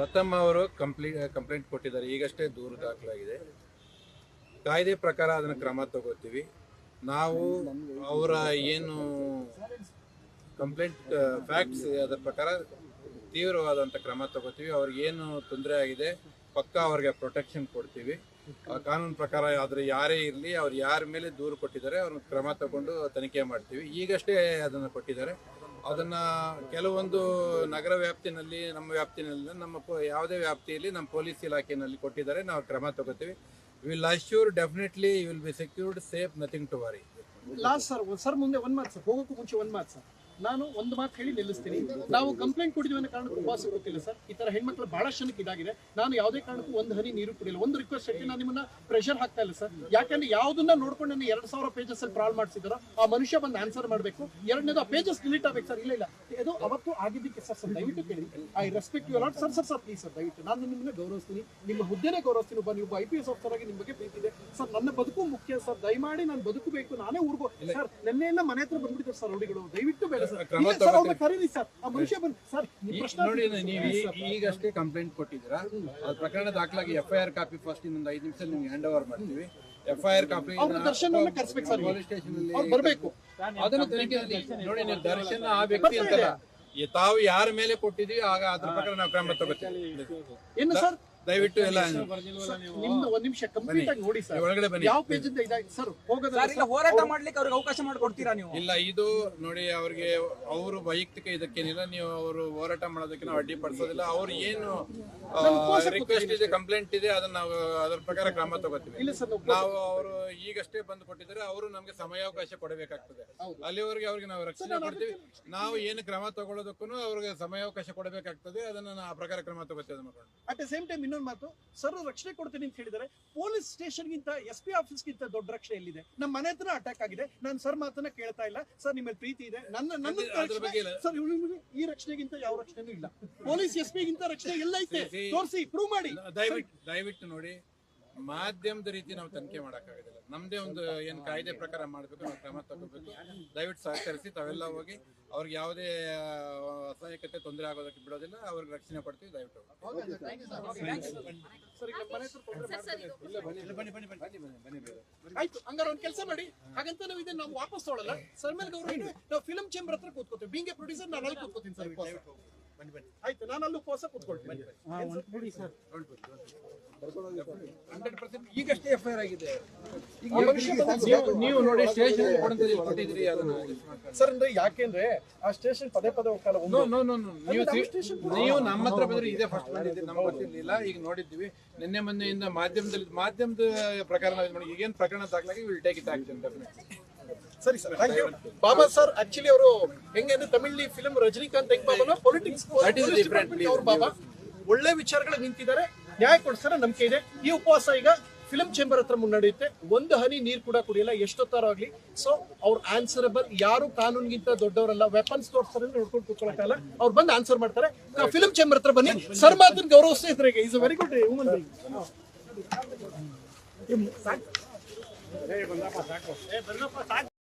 ಪ್ರಥಮ ಅವರು ಕಂಪ್ಲೀ ಕಂಪ್ಲೇಂಟ್ ಕೊಟ್ಟಿದ್ದಾರೆ. ಈಗಷ್ಟೇ ದೂರು ದಾಖಲಾಗಿದೆ. ಕಾಯ್ದೆ ಪ್ರಕಾರ ಅದನ್ನು ಕ್ರಮ ತಗೋತೀವಿ. ನಾವು ಅವರ ಏನು ಕಂಪ್ಲೇಂಟ್ ಫ್ಯಾಕ್ಟ್ಸ್ ಅದರ ಪ್ರಕಾರ ತೀವ್ರವಾದಂಥ ಕ್ರಮ ತಗೋತೀವಿ. ಅವ್ರಿಗೆ ಏನು ತೊಂದರೆ ಆಗಿದೆ, ಪಕ್ಕಾ ಅವ್ರಿಗೆ ಪ್ರೊಟೆಕ್ಷನ್ ಕೊಡ್ತೀವಿ. ಕಾನೂನು ಪ್ರಕಾರ ಆದರೆ ಯಾರೇ ಇರಲಿ, ಅವ್ರು ಯಾರ ಮೇಲೆ ದೂರು ಕೊಟ್ಟಿದ್ದಾರೆ, ಅವ್ರನ್ನ ಕ್ರಮ ತಗೊಂಡು ತನಿಖೆ ಮಾಡ್ತೀವಿ. ಈಗಷ್ಟೇ ಅದನ್ನು ಕೊಟ್ಟಿದ್ದಾರೆ. ಅದನ್ನ ಕೆಲವೊಂದು ನಗರ ವ್ಯಾಪ್ತಿನಲ್ಲಿ, ನಮ್ಮ ವ್ಯಾಪ್ತಿನಲ್ಲಿ, ನಮ್ಮ ಯಾವುದೇ ವ್ಯಾಪ್ತಿಯಲ್ಲಿ ನಮ್ಮ ಪೊಲೀಸ್ ಇಲಾಖೆಯಲ್ಲಿ ಕೊಟ್ಟಿದ್ದಾರೆ. ನಾವು ಕ್ರಮ ತಗೋತೀವಿ. Will assure definitely will be secured safe nothing to worry last sir sir ಮುಂದೆ ಒಂದು ಮಾತು ಸರ್ ಹೋಗೋಕ್ಕೂ ಮುಂಚೆ ಒಂದು ಮಾತು ಸರ್ ನಾನು ಒಂದು ಮಾತು ಹೇಳಿ ನಿಲ್ಲಿಸ್ತೀನಿ. ನಾವು ಕಂಪ್ಲೇಂಟ್ ಕೊಡಿದೀವಿ ಅನ್ನೋ ಕಾರಣಕ್ಕೂ ಉಪವಾಸ ಗೊತ್ತಿಲ್ಲ ಸರ್. ಈ ತರ ಹೆಣ್ಮಕ್ಳು ಬಹಳ ಜನಕ್ಕೆ ಇದಾಗಿದೆ. ನಾನು ಯಾವುದೇ ಕಾರಣಕ್ಕೂ ಒಂದು ಹನಿ ನೀರು ಕುಡಿಲ್ಲ ಒಂದು ರಿಕ್ವೆಸ್ಟ್ ಹೇಳಿ ನಾನು ನಿಮ್ಮನ್ನ ಪ್ರೆಷರ್ ಹಾಕ್ತಾ ಇಲ್ಲ ಸರ್. ಯಾಕಂದ್ರೆ ಯಾವುದನ್ನ ನೋಡ್ಕೊಂಡು ನಾನು ಎರಡ್ ಸಾವಿರ ಪೇಜಸ್ ಅಲ್ಲಿ ಟ್ರಾಲ್ ಮಾಡಿಸಿದಾರೋ ಆ ಮನುಷ್ಯ ಬಂದು ಆನ್ಸರ್ ಮಾಡಬೇಕು. ಎರಡನೇದು ಆ ಪೇಜಸ್ ಡಿಲೀಟ್ ಆಗ್ಬೇಕು ಸರ್. ಇಲ್ಲ ಇಲ್ಲ. ಇದು ಅವತ್ತು ಆಗಿದ್ದಕ್ಕೆ ಸರ್ ಸರ್ ದಯವಿಟ್ಟು ಕೇಳಿ. I respect you lot sir sir sir please sir ದಯವಿಟ್ಟು. ನಾನು ನಿಮ್ಮನ್ನ ಗೌರವಿಸ್ತೀನಿ. ನಿಮ್ಮ ಹುದ್ದೆನೇ ಗೌರವಿಸ್ತೀನಿ. ಒಬ್ಬ ನೀವು ಐ ಪಿ ಎಸ್ ಆಫೀಸರ್ ಆಗಿ ನಿಮ್ಮ ಬಗ್ಗೆ ಇದೆ. ಸರ್ ನನ್ನ ಬದುಕು ಮುಖ್ಯ ಸರ್. ದಯಮಾಡಿ ನಾನು ಬದುಕಬೇಕು. ನಾನೇ ಊರ್ಗೋ ಸರ್ ನೆನ್ನೆಲ್ಲ ಮನೆ ಹತ್ರ ಬಂದ್ಬಿಟ್ಟಿದ್ದಾರೆ ಸರ್ ಅವಳಿಗಳು ದಯವಿಟ್ಟು ಬೇಡ ಕ್ರಮ ಆ ನೋಡಿ ನೀವು ಈಗಷ್ಟೇ ಕಂಪ್ಲೇಂಟ್ ಕೊಟ್ಟಿದ್ದೀರಾ? ಅದ್ರ ಪ್ರಕರಣ ದಾಖಲಾಗಿ F I R copy first ಇನ್ನೊಂದು ಐದು ನಿಮಿಷ ನಿಮ್ಗೆ ಹ್ಯಾಂಡ್ ಓವರ್ ಮಾಡ್ತೀವಿ. F I R copy police station ಅಲ್ಲಿ ಬರ್ಬೇಕು. ಅದನ್ನು ತನಿಖೆ ನೋಡಿ ನೀವು ದರ್ಶನ ಆ ವ್ಯಕ್ತಿ ಅಂತಲ್ಲ. ತಾವು ಯಾರ ಮೇಲೆ ಕೊಟ್ಟಿದೀವಿ ಆಗ ಅದ್ರ ಪ್ರಕಾರ ನಾವು ಕ್ರಮ ತಗೋತೀವಿ. ದಯವಿಟ್ಟು ಎಲ್ಲ ನಿಮ್ದು ಒಂದ್ ನಿಮಿಷ ಕಂಪ್ಲೀಟ್ ಆಗಿ ನೋಡಿ ಸರ್. ಒಳಗಡೆ ಬನ್ನಿ. ಯಾವ ಪೇಜ್ ಇಂದ ಇದಾಗಿ ಸರ್ ಹೋಗೋದಲ್ಲ ಸರ್ ಇಲ್ಲ ಹೋರಾಟ ಮಾಡ್ಲಿಕ್ಕೆ ಅವ್ರಿಗೆ ಅವಕಾಶ ಮಾಡಿಕೊಡ್ತೀರಾ ನೀವು? ಇಲ್ಲ ಇದು ನೋಡಿ ಅವ್ರಿಗೆ ಅವರು ವೈಯಕ್ತಿಕ ಇದಕ್ಕೇನಿಲ್ಲ ನೀವು ಅವರು ಹೋರಾಟ ಮಾಡೋದಕ್ಕೆ ನಾವು ಅಡ್ಡಿಪಡಿಸೋದಿಲ್ಲ. ಅವ್ರು ಏನು ರಿಕ್ವೆಸ್ಟ್ ಇದೆ ಕಂಪ್ಲೇಂಟ್ ಇದೆ ಅದನ್ನ ನಾವು ಅದರ ಪ್ರಕಾರ ಕ್ರಮ ತಗೋತೀವಿ. ಇಲ್ಲ ಸರ್ ನಾವು ಅವರು ಈಗಷ್ಟೇ ಬಂದು ಕೊಟ್ಟಿದ್ದಾರೆ ಅವರು ನಮಗೆ ಸಮಯಾವಕಾಶ ಕೊಡಬೇಕಾಗ್ತದೆ. ಅಲ್ಲಿವರೆಗೆ ಅವ್ರಿಗೆ ನಾವು ರಕ್ಷಣೆ ಕೊಡ್ತೀವಿ. ನಾವು ಏನು ಕ್ರಮ ತಗೊಳ್ಳೋದಕ್ಕೂ ಅವ್ರಿಗೆ ಸಮಯಾವಕಾಶ ಕೊಡಬೇಕಾಗ್ತದೆ ಅದನ್ನ ನಾವು ಆ ಪ್ರಕಾರ ಕ್ರಮ ತಗೋತೀವಿ ಅದನ್ನ ಅಟ್ ದ ಸೇಮ್ ಟೈಮ್ ಇನ್ನೊಂದು ಮಾತು ಸರ್ ರಕ್ಷಣೆ ಕೊಡ್ತೀನಿ ಅಂತ ಹೇಳಿದರೆ ಪೊಲೀಸ್ ಸ್ಟೇಷನ್ ಗಿಂತ ಎಸ್ ಪಿ ಆಫೀಸ್ ಗಿಂತ ದೊಡ್ಡ ರಕ್ಷಣೆ ಎಲ್ಲಿದೆ? ನಮ್ಮ ಮನೆ ಹತ್ರ ಅಟ್ಯಾಕ್ ಆಗಿದೆ. ನಾನು ಸರ್ ಮಾತನ್ನ ಕೇಳ್ತಾ ಇಲ್ಲ. ಸರ್ ನಿಮ್ಮ ಪ್ರೀತಿ ಇದೆ. ನನ್ನ ನನ್ನ. ಸರ್ ಈ ರಕ್ಷಣೆಗಿಂತ ಯಾವ ರಕ್ಷಣೆನೂ ಇಲ್ಲ. ಪೊಲೀಸ್ ಎಸ್ ಪಿ ಗಿಂತ ರಕ್ಷಣೆ ಎಲ್ಲ ಐತೆ. ತೋರಿಸಿ ಪ್ರೂವ್ ಮಾಡಿ. ದಯವಿಟ್ಟು ದಯವಿಟ್ಟು ನೋಡಿ ಮಾಧ್ಯಮದ ರೀತಿ ನಾವು ತನಿಖೆ ಮಾಡೋಕ್ಕಾಗೋದಿಲ್ಲ. ನಮ್ದೇ ಒಂದು ಏನು ಕಾಯ್ದೆ ಪ್ರಕಾರ ಮಾಡಬೇಕು ನಾವು ಕ್ರಮ ತಗೋಬೇಕು. ದಯವಿಟ್ಟು ಸಹಕರಿಸಿ ತಾವೆಲ್ಲ ಹೋಗಿ ಅವ್ರಿಗೆ ಯಾವುದೇ ಅಸಹಾಯಕತೆ ತೊಂದರೆ ಆಗೋದಕ್ಕೆ ಬಿಡೋದಿಲ್ಲ ಅವ್ರಿಗೆ ರಕ್ಷಣೆ ಪಡ್ತೀವಿ ದಯವಿಟ್ಟು ಆಯ್ತು ಹಂಗಾರೆ ಒಂದ್ ಕೆಲಸ ಮಾಡಿ. ಹಾಗಂತ ನಾವು ಇದನ್ನ ನಾವು ವಾಪಸ್ ತೊಗೊಳ್ಳಲ್ಲ ಸರ್ ಮೇಲೆ ಗೌರವ ನಾವು ಫಿಲ್ಮ್ ಚೇಂಬರ್ ಹತ್ರ ಕೂತ್ಕೋತೀವಿ. ಬೀಂಗೆ ಪ್ರೊಡ್ಯೂಸರ್ ನಾನು ಅಲ್ಲಿ ಕೂತ್ಕೋತೀನಿ ಸರ್ ಉಪವಾಸ. ಆಯ್ತು ನಾನು ಅಲ್ಲಿ ಉಪವಾಸ ಕೂತ್ಕೊಳ್ತೀನಿ ಹಂಡ್ರೆಡ್ ಪರ್ಸೆಂಟ್ ಈಗಷ್ಟೇ ಎಫ್ ಐ ಆರ್ ಆಗಿದೆ ಈಗ ನೀವು- ನೋಡಿ ಸ್ಟೇಷನ್ ಕೊಟ್ಟಿದ್ರಿ ಅದನ್ನ ಸರ್ ಅಂದ್ರೆ ಯಾಕೆಂದ್ರೆ ಆ ಸ್ಟೇಷನ್ ಪದೇ ಪದೇ ಹೋಗ್ತಾ ನೋ ನೋ ನೋ ನೀವು ನೀವು ನಮ್ಮ ಹತ್ರ ಬಂದ್ರೆ ಇದೇ ಫಸ್ಟ್ ಬಂದಿದ್ದೀರಿ ನಮ್ಮ ಗೊತ್ತಿರ್ಲಿಲ್ಲ. ಈಗ ನೋಡಿದ್ವಿ ನಿನ್ನೆ ಮೊನ್ನೆಯಿಂದ ಮಾಧ್ಯಮದಲ್ಲಿ ಮಾಧ್ಯಮದ ಪ್ರಕಾರ ನೋಡಿ ಇದ್ ಮಾಡಿ ಈಗೇನು ಪ್ರಕರಣ ದಾಖಲಾಗಿ will take it action definitely ಸರಿ sir thank you Baba sir actually ಅವರು ಹೆಂಗೆ ಅಂದ್ರೆ ತಮಿಳ್ಲಿ ಫಿಲ್ಮ್ ರಜನಿಕಾಂತ್ ಹೆಂಗ್ Baba politics That is different, please. ಅವ್ರ ಬಾಬಾ. ಒಳ್ಳೆ ವಿಚಾರಗಳು ನಿಂತಿದ್ದಾರೆ. ನ್ಯಾಯ ಕೊಡ್ತಾರೆ ನಂಬಿಕೆ ಇದೆ. ಈ ಉಪವಾಸ ಈಗ ಫಿಲಂ ಚೇಂಬರ್ ಹತ್ರ ಮುನ್ನಡೆಯುತ್ತೆ ಒಂದು ಹನಿ ನೀರು ಕೂಡ ಕುಡಿಯಲ್ಲ ಎಷ್ಟೊತ್ತಾರ ಆಗ್ಲಿ. ಸೊ ಅವ್ರು ಆನ್ಸರಬಲ್ ಯಾರು ಕಾನೂನಿಗಿಂತ ದೊಡ್ಡವರಲ್ಲ ವೆಪನ್ಸ್ ತೋರಿಸ್ತಾರೆ ನೋಡ್ಕೊಂಡು ಕೂತ್ಕೊಳ್ಳೋಕ್ಕಲ್ಲ ಅವ್ರು ಬಂದು ಆನ್ಸರ್ ಮಾಡ್ತಾರೆ. ಫಿಲಂ ಚೇಂಬರ್ ಹತ್ರ ಬನ್ನಿ. ಸರ್ ಮಾತನ್ನ ಗೌರವಿಸ್ತಾ ಸ್ನೇಹಿತರಿಗೆ is a very good human being એ બંદા પાસ રાખો. એ બંદા પાસ